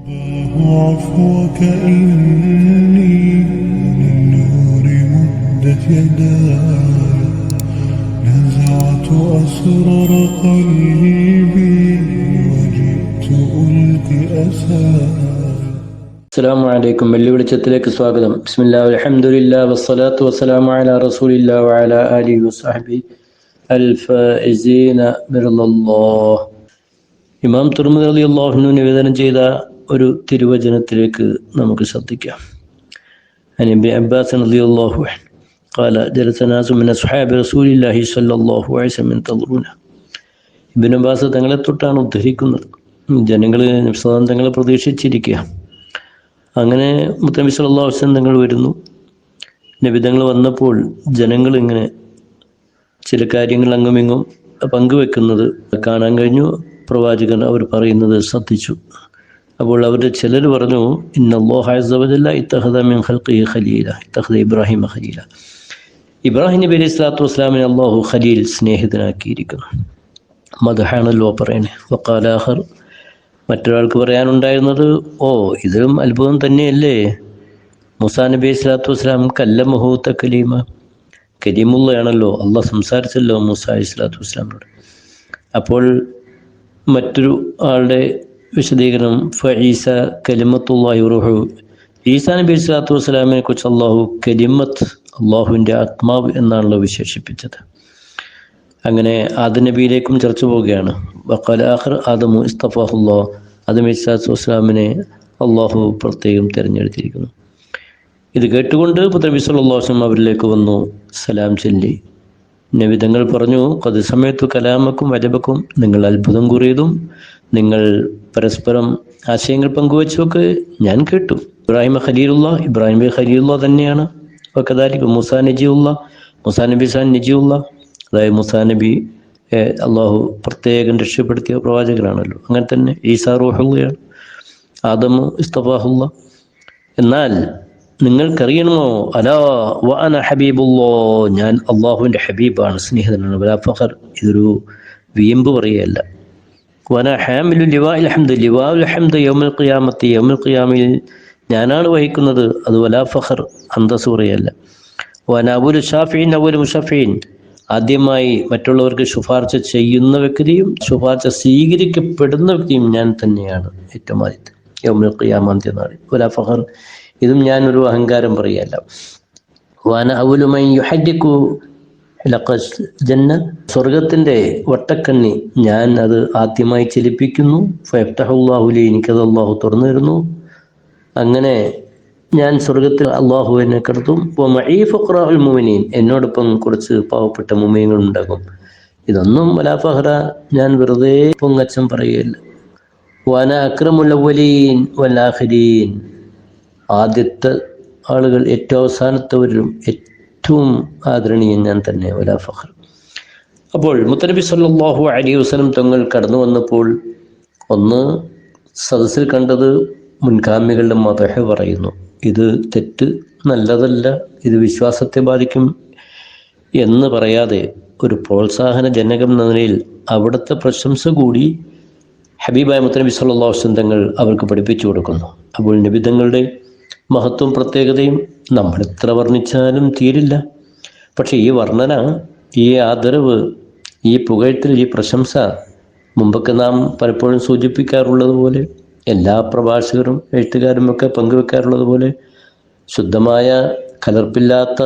عفوك إني للنور مدت يداي نزعت أسرار قلبي وجئت ألقي أساي അസ്സാം വലൈക്കും വെള്ളിവിളിച്ചത്തിലേക്ക് സ്വാഗതം ബിസ്മില്ലാ അലഹമുല്ല വസ്സലാത്തു വസ്സലാമു അല റസൂലില്ലാ വഅല ആലി വസ്ഹബി അൽഫീന ഇമാം തുർമുദ് അലി അള്ളാഹുനു നിവേദനം ചെയ്ത ഒരു തിരുവചനത്തിലേക്ക് നമുക്ക് ശ്രദ്ധിക്കാം അനബി അബ്ബാസ് റളി അള്ളാഹു قال جلس ناس من أصحاب رسول الله صلى الله عليه وسلم ينتظرون ഇബിൻ അബ്ബാസ് തങ്ങളെ തൊട്ടാണ് ഉദ്ധരിക്കുന്നത് ജനങ്ങൾ നബ്സലാം തങ്ങളെ പ്രതീക്ഷിച്ചിരിക്കുക അങ്ങനെ മുത്തനബി സല്ലല്ലാഹു അലൈഹി വസല്ലം തങ്ങൾ വരുന്നു നബിതങ്ങൾ വന്നപ്പോൾ ജനങ്ങൾ ഇങ്ങനെ ചില കാര്യങ്ങൾ അങ്ങുമിങ്ങും പങ്കുവെക്കുന്നത് കാണാൻ കഴിഞ്ഞു പ്രവാചകൻ അവർ പറയുന്നത് ശ്രദ്ധിച്ചു അപ്പോൾ അവരുടെ ചിലർ പറഞ്ഞു ഇന്നല്ലാഹുഅസ്സവജല്ല ഇത്തഹദ മിൻ ഖൽഖിഹി ഖലീല ഇത്തഹദ ഇബ്രാഹിം ഖലീല. ഇബ്രാഹിം നബി അലൈഹി സ്വലാത്തു വസ്സലാമിനെ അള്ളാഹു ഖലീൽ സ്നേഹിതനാക്കിയിരിക്കുന്നു. മദഹാണല്ലോ പറയണേ വക്കാലാഹർ മറ്റൊരാൾക്ക് പറയാനുണ്ടായിരുന്നത് ഓ ഇതും അത്ഭുതം തന്നെയല്ലേ? മുസാ നബി സ്വലാത്തു വസ്സലാം കല്ലമഹൂത്ത കലീമ കരീമുള്ളയാണല്ലോ അള്ളാഹ് സംസാരിച്ചല്ലോ മൂസ അലൈഹി സ്വലാത്തു വസ്സലാമിനോട്. അപ്പോൾ മറ്റൊരു ആളുടെ വിശദീകരണം. ഫീസ കലിമത്തുല്ലാഹി റുഹു. ഈസാ നബി സ്വലാത്തു വസ്സലാമിനെ കുറിച്ച് അള്ളാഹു കലിമത്ത് അള്ളാഹുവിന്റെ ആത്മാവ് എന്നാണല്ലോ വിശേഷിപ്പിച്ചത്. അങ്ങനെ ആദ നബിയിലേക്കും ചർച്ച പോവുകയാണ്. വഖലാഖർ ആദമു ഇസ്തഫാഹുല്ലാ ആദം ഇസ്ലാത്തു വസ്സലാമിനെ അള്ളാഹു പ്രത്യേകം തിരഞ്ഞെടുത്തിരിക്കുന്നു. ഇത് കേട്ടുകൊണ്ട് പുത്രബി സല്ലാസ്ലം അവരിലേക്ക് വന്നു. സലാം ചൊല്ലി. നബിതങ്ങൾ പറഞ്ഞു കൊത് സമയത്തു കലാമക്കും വജബക്കും നിങ്ങൾ അത്ഭുതം കൂറിയതും നിങ്ങൾ പരസ്പരം ആശയങ്ങൾ പങ്കുവച്ചൊക്കെ ഞാൻ കേട്ടു. ഇബ്രാഹിം ഖലീലുള്ള ഇബ്രാഹിം ബി ഖലീലുള്ള തന്നെയാണ്. വക്കദാലിക്ക് മുസാ നജിയുള്ള മുസാ നബി സാൻ നജിയുള്ള അതായത് മുസാ നബി അള്ളാഹു പ്രത്യേകം രക്ഷപ്പെടുത്തിയ പ്രവാചകനാണല്ലോ. അങ്ങനെ തന്നെ ഈസാ റൂഹുള്ളയാണ് ആദമു ഇസ്തഫാഹുള്ള. എന്നാൽ നിങ്ങൾക്കറിയണമോ? അലാ വന ഹബീബുല്ലോ ഞാൻ അള്ളാഹുവിന്റെ ഹബീബാണ് സ്നേഹിതനാണ്. വലാ ഫഖർ ഇതൊരു വിയമ്പ് പറയുകയല്ല. വന ഹാമിലു ലിവാ അലഹമ്മദ് ലിവാ അലഹമ്മദ് യൗമുൽ ഖിയാമത്തി. യൗമുൽ ഖിയാമിൽ ഞാനാണ് വഹിക്കുന്നത്. അത് വലാ ഫഖർ അന്തസ് പറയല്ല വന അബുൽ ഷാഫീൻ അബുൽ മുഷഫീൻ. ആദ്യമായി മറ്റുള്ളവർക്ക് ശുപാർശ ചെയ്യുന്ന വ്യക്തിയും ശുപാർശ സ്വീകരിക്കപ്പെടുന്ന വ്യക്തിയും ഞാൻ തന്നെയാണ്. ഏറ്റവും ആദ്യത്തെ. യൗമുൽ ഖിയാമാന്ത്യ നാളിൽ. വലാ ഫഖർ ഇതും ഞാനൊരു അഹങ്കാരം പറയല്ല. വാന അവലുമൈ യുഹരിക്കു ജന്ന. സ്വർഗത്തിന്റെ വട്ടക്കണ്ണി ഞാൻ അത് ആദ്യമായി ചലിപ്പിക്കുന്നു. ഫെഫ്തഹുല്ലാഹുലി എനിക്കത് അള്ളാഹു തുറന്നു തരുന്നു. അങ്ങനെ ഞാൻ സ്വർഗത്തിൽ അള്ളാഹുവിനെ കടത്തും. ഫുഖ്റാഉൽ മുമിനീൻ എന്നോടൊപ്പം കുറച്ച് പാവപ്പെട്ട മുമീങ്ങൾ ഉണ്ടാകും ഇതൊന്നും വലാഫഹറ ഞാൻ വെറുതെ പൊങ്ങച്ചം പറയുകയില്ല വാന അക്രമുല്ലവലീൻ വല്ലാഖരീൻ ആദ്യത്തെ ആളുകൾ ഏറ്റവും അവസാനത്തവരിലും ഏറ്റവും ആദരണീയൻ ഞാൻ തന്നെ വലാ ഫഖർ. അപ്പോൾ മുത്തനബി സല്ലാഹു അലി വസ്ലം തങ്ങൾ കടന്നു വന്നപ്പോൾ ഒന്ന് സദസ്സിൽ കണ്ടത് മുൻഗാമികളുടെ മതഹ പറയുന്നു. ഇത് തെറ്റ് നല്ലതല്ല ഇത് വിശ്വാസത്തെ ബാധിക്കും എന്ന് പറയാതെ ഒരു പ്രോത്സാഹന ജനകം എന്ന നിലയിൽ അവിടുത്തെ പ്രശംസ കൂടി ഹബീബായ മുത്തനബി സല്ലാ വസ്ലം തങ്ങൾ അവർക്ക് പഠിപ്പിച്ചു കൊടുക്കുന്നു. അപ്പോൾ നിബിധങ്ങളുടെ മഹത്വം പ്രത്യേകതയും നമ്മൾ എത്ര വർണിച്ചാലും തീരില്ല. പക്ഷെ ഈ വർണന ഈ ആദരവ് ഈ പുകഴ്ത്തൽ ഈ പ്രശംസ മുമ്പൊക്കെ നാം പലപ്പോഴും സൂചിപ്പിക്കാറുള്ളത് പോലെ എല്ലാ പ്രഭാഷകരും എഴുത്തുകാരും ഒക്കെ പങ്കുവെക്കാറുള്ളത് പോലെ ശുദ്ധമായ കലർപ്പില്ലാത്ത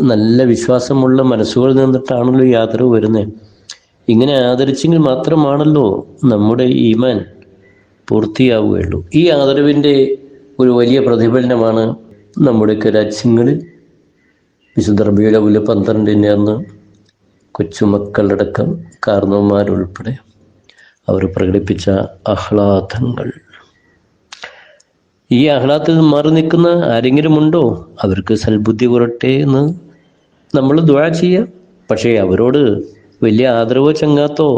നല്ല വിശ്വാസമുള്ള മനസ്സുകളിൽ നിന്നിട്ടാണല്ലോ ഈ ആദരവ് വരുന്നത് ഇങ്ങനെ ആദരിച്ചെങ്കിൽ മാത്രമാണല്ലോ നമ്മുടെ ഈമാൻ പൂർത്തിയാവുകയുള്ളൂ. ഈ ആദരവിന്റെ ഒരു വലിയ പ്രതിഫലനമാണ് നമ്മുടെയൊക്കെ രാജ്യങ്ങളിൽ വിശുദ്ധ റബിയുലവുൽ പന്ത്രണ്ടിന് അന്ന് കൊച്ചുമക്കളടക്കം കാർന്നവന്മാരുൾപ്പെടെ അവർ പ്രകടിപ്പിച്ച ആഹ്ലാദങ്ങൾ. ഈ ആഹ്ലാദത്തിൽ മാറി നിൽക്കുന്ന ആരെങ്കിലും ഉണ്ടോ? അവർക്ക് സൽബുദ്ധി കുറട്ടെ എന്ന് നമ്മൾ ദ്വാ ചെയ്യുക പക്ഷേ അവരോട് വലിയ ആദരവോ ചങ്ങാത്തോ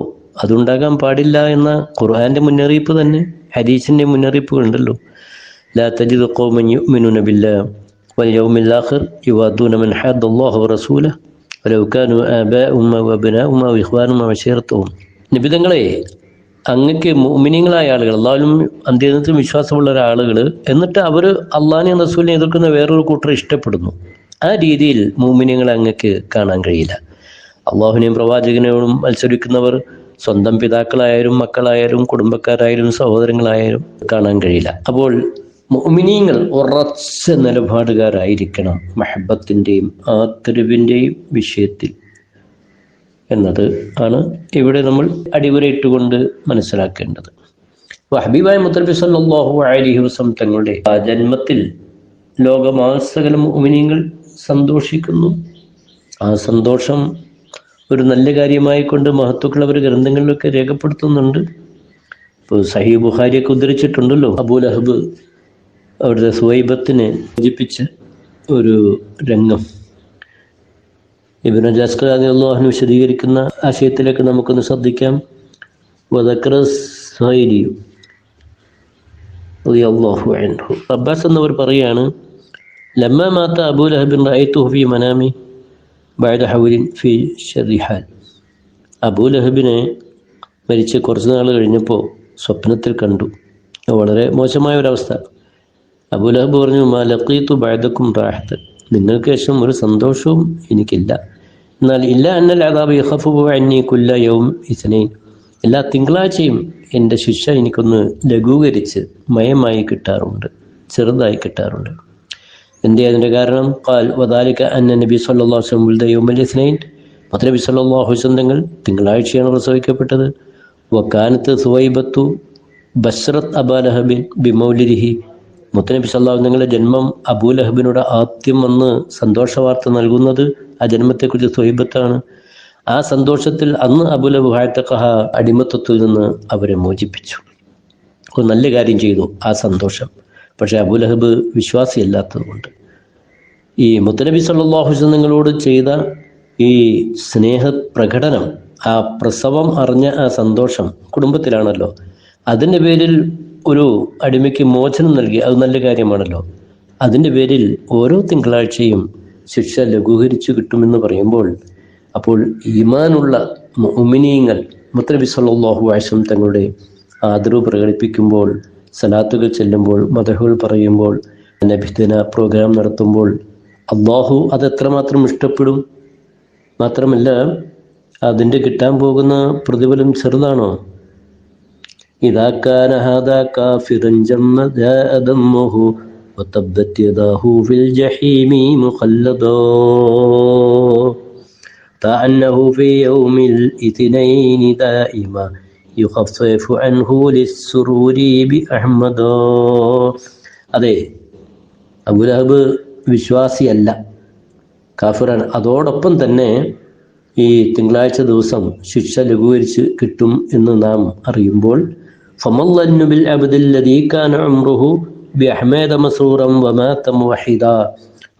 അതുണ്ടാകാൻ പാടില്ല എന്ന ഖുർആന്റെ മുന്നറിയിപ്പ് തന്നെ ഹരീസിന്റെ മുന്നറിയിപ്പുകളുണ്ടല്ലോ لا تجد قوما يؤمنون بالله واليوم الآخر يوادون من حاد الله ورسوله ولو كانوا آباءهم وأبناءهم وإخوانهم وعشيرتهم നിബിതങ്ങളെ അങ്ങക്ക് മുമിനിങ്ങളായ ആളുകൾ അള്ളാഹുലും അന്ത്യത്തിൽ വിശ്വാസമുള്ള ഒരാളുകൾ എന്നിട്ട് അവർ അള്ളാഹിനെ റസൂലിനെ എതിർക്കുന്ന വേറൊരു കൂട്ടർ ഇഷ്ടപ്പെടുന്നു ആ രീതിയിൽ മുമിനിങ്ങളെ അങ്ങക്ക് കാണാൻ കഴിയില്ല അള്ളാഹുവിനെയും പ്രവാചകനെയോടും മത്സരിക്കുന്നവർ സ്വന്തം പിതാക്കളായാലും മക്കളായാലും കുടുംബക്കാരായാലും സഹോദരങ്ങളായാലും കാണാൻ കഴിയില്ല അപ്പോൾ മുഅ്മിനീങ്ങൾ ഉറച്ച നിലപാടുകാരായിരിക്കണം മഹബത്തിന്റെയും ആദരവിന്റെയും വിഷയത്തിൽ എന്നത് ആണ് ഇവിടെ നമ്മൾ അടിവരയിട്ടുകൊണ്ട് മനസ്സിലാക്കേണ്ടത്. ഹബീബായ മുത്തലബി സല്ലാഹു അലഹി വസം തങ്ങളുടെ ആ ജന്മത്തിൽ ലോകമാസകല മുഅ്മിനീങ്ങൾ സന്തോഷിക്കുന്നു. ആ സന്തോഷം ഒരു നല്ല കാര്യമായി കൊണ്ട് മഹത്വക്കൾ അവർ ഗ്രന്ഥങ്ങളിലൊക്കെ രേഖപ്പെടുത്തുന്നുണ്ട്. ഇപ്പോൾ സഹി ബുഹാരിയൊക്കെ ഉദ്ധരിച്ചിട്ടുണ്ടല്ലോ അബൂലഹബ് അവിടുത്തെ സുവൈബത്തിനെ യോജിപ്പിച്ച ഒരു രംഗം. ഇബിൻ ജാസ്കറാദി അള്ളാഹുന് വിശദീകരിക്കുന്ന ആശയത്തിലേക്ക് നമുക്കൊന്ന് ശ്രദ്ധിക്കാം. അബ്ബാസ് എന്നവർ പറയാണ് ലമ്മ മാത്ത അബൂലഹബിൻ റഅയ്തുഹു ഫി മനാമി ബഅദ ഹൗലിൻ ഫി ഷറിഹാൽ അബൂലഹബിനെ മരിച്ച് കുറച്ച് നാൾ കഴിഞ്ഞപ്പോൾ സ്വപ്നത്തിൽ കണ്ടു. വളരെ മോശമായ ഒരവസ്ഥ അബൂലഹബ് പറഞ്ഞു മലക്കീത്തു ബൈദക്കും റാഹത്ത്. നിങ്ങൾക്ക് ശേഷം ഒരു സന്തോഷവും എനിക്കില്ല. എന്നാൽ ഇല്ല അന്നൽ അതാബ് യഖഫു അന്നി കുല്ല യൗം ഇസ്നൈൻ. എല്ലാ തിങ്കളാഴ്ചയും എന്റെ ശിക്ഷ എനിക്കൊന്ന് ലഘൂകരിച്ച് മയമായി കിട്ടാറുണ്ട് ചെറുതായി കിട്ടാറുണ്ട്. എന്തേ അതിന്റെ കാരണം? കാൽ വദാലിക്ക അന്ന നബി അലൈഹി വസല്ലം യൗമൽ ഇസ്നൈൻ. നബി സല്ലാഹു തങ്ങൾ തിങ്കളാഴ്ചയാണ് പ്രസവിക്കപ്പെട്ടത്. വക്കാനത്ത് സുവൈബത്തു ബസ്രത്ത് അബാലഹബിൻ ബിമൗലിരിഹി മുത്തനബി സല്ലാഹു നിങ്ങളുടെ ജന്മം അബൂലഹബിനോട് ആദ്യം വന്ന് സന്തോഷ വാർത്ത നൽകുന്നത് ആ ജന്മത്തെക്കുറിച്ച് സ്വൈബത്താണ് ആ സന്തോഷത്തിൽ അന്ന് അബുലഹബ് ഹായത്തക്കഹ അടിമത്വത്തിൽ നിന്ന് അവരെ മോചിപ്പിച്ചു. ഒരു നല്ല കാര്യം ചെയ്തു ആ സന്തോഷം. പക്ഷേ അബുലഹബ് വിശ്വാസിയല്ലാത്തതുകൊണ്ട്. ഈ മുത്തനബി സല്ലാഹു നിങ്ങളോട് ചെയ്ത ഈ സ്നേഹ പ്രകടനം ആ പ്രസവം അറിഞ്ഞ ആ സന്തോഷം കുടുംബത്തിലാണല്ലോ. അതിന്റെ പേരിൽ ഒരു അടിമയ്ക്ക് മോചനം നൽകി അത് നല്ല കാര്യമാണല്ലോ. അതിന്റെ പേരിൽ ഓരോ തിങ്കളാഴ്ചയും ശിക്ഷ ലഘൂകരിച്ചു കിട്ടുമെന്ന് പറയുമ്പോൾ അപ്പോൾ ഈമാനുള്ള ഉമിനീയങ്ങൾ മുത്തനബി സല്ലല്ലാഹു അലൈഹി തങ്ങളുടെ ആദരവ് പ്രകടിപ്പിക്കുമ്പോൾ സലാത്തുകൾ ചെല്ലുമ്പോൾ മതഹുകൾ പറയുമ്പോൾ നബിദിന പ്രോഗ്രാം നടത്തുമ്പോൾ അള്ളാഹു അത് എത്രമാത്രം ഇഷ്ടപ്പെടും? മാത്രമല്ല അതിന്റെ കിട്ടാൻ പോകുന്ന പ്രതിഫലം ചെറുതാണോ? إذا كان هذا كافرا جم جاء دمه وتبت يداه في الجحيم مخلدا كأنه في يوم الاثنين دائما يخفف عنه للسرور بأحمد അതെ അബുലഹബ് വിശ്വാസിയല്ല കാഫിറാണ് അതോടൊപ്പം തന്നെ ഈ തിങ്കളാഴ്ച ദിവസം ശിക്ഷ ലഘൂകരിച്ച് കിട്ടും എന്ന് നാം അറിയുമ്പോൾ ഫമല്ലന്നുബിൽ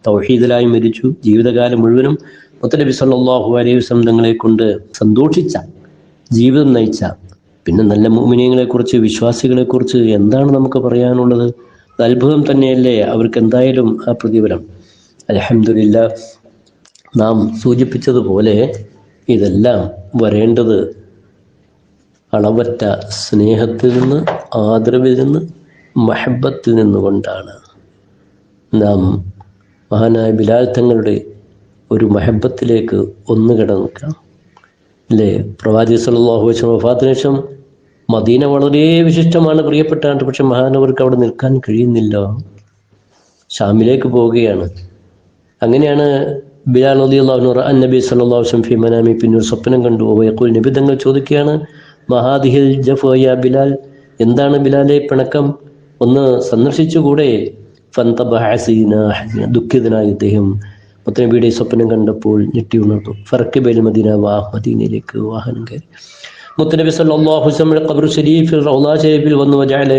തൗഹീദിലായി മരിച്ചു. ജീവിതകാലം മുഴുവനും മുത്തനബി സല്ലാഹു അലൈഹി തങ്ങളെ കൊണ്ട് സന്തോഷിച്ച ജീവിതം നയിച്ച പിന്നെ നല്ല മോമിനിയങ്ങളെക്കുറിച്ച് വിശ്വാസികളെക്കുറിച്ച് എന്താണ് നമുക്ക് പറയാനുള്ളത്? അത്ഭുതം തന്നെയല്ലേ? അവർക്ക് എന്തായാലും ആ പ്രതിഫലം. അലഹമില്ല നാം സൂചിപ്പിച്ചതുപോലെ ഇതെല്ലാം വരേണ്ടത് അളവറ്റ സ്നേഹത്തിൽ നിന്ന് ആദരവിൽ നിന്ന് മഹബത്തിൽ നിന്നുകൊണ്ടാണ് നാം മഹാനായ ബിലാൽ തങ്ങളുടെ ഒരു മഹബത്തിലേക്ക് ഒന്ന് കിടക്കാം അല്ലേ പ്രവാചി അലൈഹി വസല്ലം വഫാത്തിന് ശേഷം മദീന വളരെ വിശിഷ്ടമാണ് പ്രിയപ്പെട്ടാണ്ട് പക്ഷെ മഹാനവർക്ക് അവിടെ നിൽക്കാൻ കഴിയുന്നില്ല. ഷാമിലേക്ക് പോവുകയാണ്. അങ്ങനെയാണ് ബിലാൽ അലി അള്ളാഹു നബി സല്ലല്ലാഹു അലൈഹി വസല്ലം ഫി മനാമി പിന്നൊരു സ്വപ്നം കണ്ടു. വയക്കുൽ നബി തങ്ങൾ ചോദിക്കുകയാണ് മഹാദിഹിൽ ജഫോയ ബിലാൽ. എന്താണ് ബിലാലെ പിണക്കം? ഒന്ന് സന്ദർശിച്ചുകൂടെ. ഫന്തബഹസീന ദുഃഖിതനായ ഇദ്ദേഹം. മുത്തനബിയുടെ സ്വപ്നം കണ്ടപ്പോൾ ഞെട്ടി ഉണർന്നു. ഫറക്ക് ബേൽ മദീന വാഹ് മദീനയിലേക്ക് വാഹനം കയറി. മുത്തനബി സല്ലല്ലാഹു അലൈഹി റൗള വന്നു. വജഅല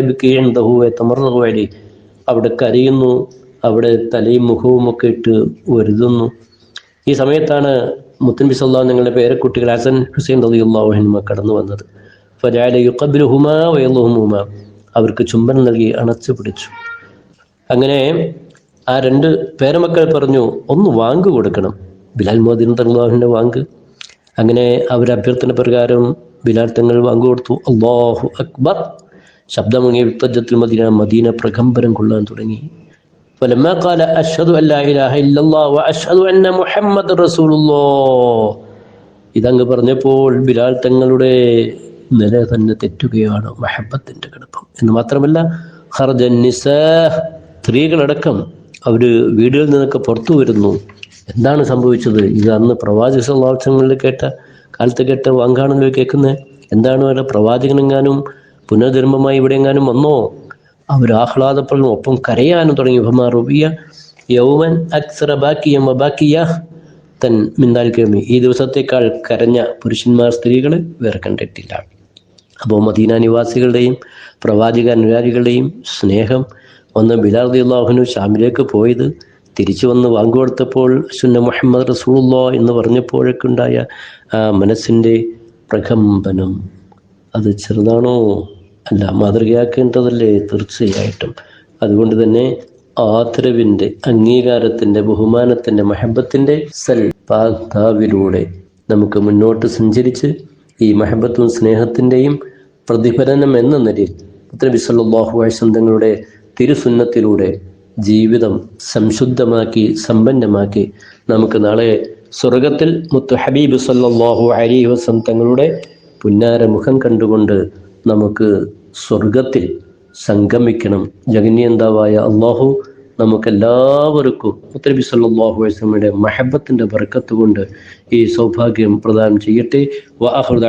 അവിടെ കരയുന്നു. അവിടെ തലയും മുഖവും ഒക്കെ ഇട്ട് വരുതുന്നു ഈ സമയത്താണ് മുത്തനബി സല്ലല്ലാഹു നിങ്ങളുടെ പേരക്കുട്ടികൾ ഹസൻ ഹുസൈൻ റളിയല്ലാഹു അൻഹു കടന്നു വന്നത്. ഫജഅല യുഖബ്ബിലുഹുമാ വയല്ലുഹുമാ അവർക്ക് ചുംബനം നൽകി അണച്ചു പിടിച്ചു അങ്ങനെ ആ രണ്ട് പേരമക്കൾ പറഞ്ഞു ഒന്ന് വാങ്ക് കൊടുക്കണം ബിലാൽ മോദിൻ തള്ളാഹുവിൻ്റെ വാങ്ക് അങ്ങനെ അവർ അഭ്യർത്ഥന പ്രകാരം ബിലാൽ തങ്ങൾ വാങ്ങു കൊടുത്തു അള്ളാഹു അക്ബർ ശബ്ദമങ്ങി വിത്തജത്തിൽ മദീന മദീന പ്രകമ്പനം കൊള്ളാൻ തുടങ്ങി فلما قال أشهد أن لا إله إلا الله وأشهد أن محمد رسول الله ഇതങ്ങ് പറഞ്ഞപ്പോൾ ബിലാൽ തങ്ങളുടെ നില തന്നെ തെറ്റുകയാണ് മഹബത്തിന്റെ കിടപ്പം. എന്ന് മാത്രമല്ല ഹർജൻ നിസാ സ്ത്രീകളടക്കം അവർ വീടുകളിൽ നിന്നൊക്കെ പുറത്തു വരുന്നു. എന്താണ് സംഭവിച്ചത്? ഇത് അന്ന് പ്രവാചക സമാവശ്യങ്ങളിൽ കേട്ട കാലത്ത് കേട്ട വാങ്കാണല്ലോ കേൾക്കുന്നത് എന്താണ് അവരുടെ പ്രവാചകനെങ്ങാനും പുനർജന്മമായി ഇവിടെ എങ്ങാനും വന്നോ? അവർ ആഹ്ലാദപ്പെടുന്നു ഒപ്പം കരയാനും തുടങ്ങി. ഫമാ റുബിയ യൗമൻ അക്സറ ബാക്കിയ തൻ മിന്താൽ കേമി ഈ ദിവസത്തേക്കാൾ കരഞ്ഞ പുരുഷന്മാർ സ്ത്രീകൾ വേറെ കണ്ടിട്ടില്ല. അപ്പോൾ മദീന നിവാസികളുടെയും പ്രവാചക അനുരാഗികളുടെയും സ്നേഹം ഒന്ന് ബിലാൽ അള്ളാഹുനു ഷാമിലേക്ക് പോയത് തിരിച്ചു വന്ന് വാങ്ങുകൊടുത്തപ്പോൾ സുന്ന മുഹമ്മദ് റസൂള്ളോ എന്ന് പറഞ്ഞപ്പോഴൊക്കെ ഉണ്ടായ മനസ്സിന്റെ പ്രകമ്പനം. അത് ചെറുതാണോ? അല്ല മാതൃകയാക്കേണ്ടതല്ലേ? തീർച്ചയായിട്ടും. അതുകൊണ്ട് തന്നെ ആദരവിന്റെ അംഗീകാരത്തിന്റെ ബഹുമാനത്തിന്റെ മഹബത്തിന്റെ സൽ പാതാവിലൂടെ നമുക്ക് മുന്നോട്ട് സഞ്ചരിച്ച് ഈ മഹബത്തും സ്നേഹത്തിന്റെയും പ്രതിഫലനം എന്ന നിലയിൽ പുത്ര സല്ലല്ലാഹു അലൈഹി വസല്ലം തങ്ങളുടെ തിരുസുന്നത്തിലൂടെ ജീവിതം സംശുദ്ധമാക്കി സമ്പന്നമാക്കി. നമുക്ക് നാളെ സ്വർഗത്തിൽ മുത്തു ഹബീബ് സല്ലാഹു അലൈഹി വസന്തങ്ങളുടെ തങ്ങളുടെ പുന്നാര മുഖം കണ്ടുകൊണ്ട് നമുക്ക് സ്വർഗത്തിൽ സംഗമിക്കണം. ജഗന്യന്താവായ അള്ളാഹു നമുക്കെല്ലാവർക്കും മുത്തനബി സല്ലല്ലാഹു അലൈഹി വസല്ലമയുടെ മഹബത്തിന്റെ ബർക്കത്ത് കൊണ്ട് ഈ സൗഭാഗ്യം പ്രദാനം ചെയ്യട്ടെ. വ ആഖിറു